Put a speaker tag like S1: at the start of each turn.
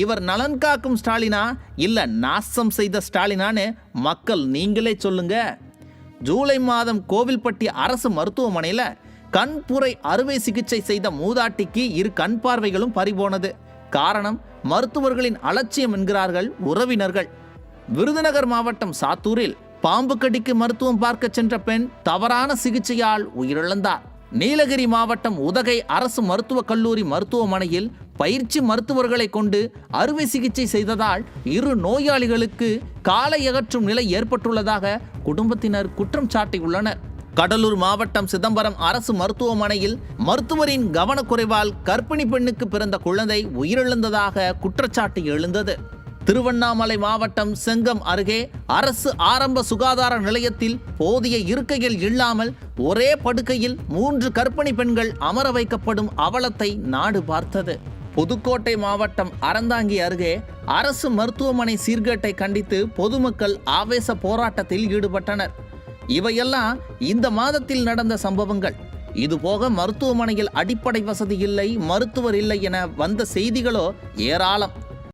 S1: இவர் நலன் காக்கும் ஸ்டாலினா இல்லை நாசம் செய்த ஸ்டாலினான்னு மக்கள் நீங்களே சொல்லுங்க. ஜூலை மாதம் கோவில்பட்டி அரசு மருத்துவமனையில் கண்புரை அறுவை சிகிச்சை செய்த மூதாட்டிக்கு இரு கண் பார்வைகளும் பறிபோனது. காரணம் மருத்துவர்களின் அலட்சியம் என்கிறார்கள் உறவினர்கள். விருதுநகர் மாவட்டம் சாத்தூரில் பாம்பு கடிக்கு மருத்துவம் பார்க்க சென்ற பெண் தவறான சிகிச்சையால் உயிரிழந்தார். நீலகிரி மாவட்டம் உதகை அரசு மருத்துவக் கல்லூரி மருத்துவமனையில் பயிற்சி மருத்துவர்களை கொண்டு அறுவை சிகிச்சை செய்ததால் இரு நோயாளிகளுக்கு காலை அகற்றும் நிலை ஏற்பட்டுள்ளதாக குடும்பத்தினர் குற்றம் சாட்டியுள்ளனர். கடலூர் மாவட்டம் சிதம்பரம் அரசு மருத்துவமனையில் மருத்துவரின் கவனக்குறைவால் கர்ப்பிணி பெண்ணுக்கு பிறந்த குழந்தை உயிரிழந்ததாக குற்றச்சாட்டு எழுந்தது. திருவண்ணாமலை மாவட்டம் செங்கம் அருகே அரசு ஆரம்ப சுகாதார நிலையத்தில் போதிய இருக்கைகள் இல்லாமல் ஒரே படுக்கையில் மூன்று கர்ப்பிணி பெண்கள் அமர வைக்கப்படும் அவலத்தை நாடு பார்த்தது. புதுக்கோட்டை மாவட்டம் அறந்தாங்கி அருகே அரசு மருத்துவமனை சீர்கேட்டை கண்டித்து பொதுமக்கள் ஆவேச போராட்டத்தில் ஈடுபட்டனர். இவையெல்லாம் இந்த மாதத்தில் நடந்த சம்பவங்கள். இதுபோக மருத்துவமனையில் அடிப்படை வசதி இல்லை மருத்துவர் இல்லை என வந்த செய்திகளோ ஏராளம்.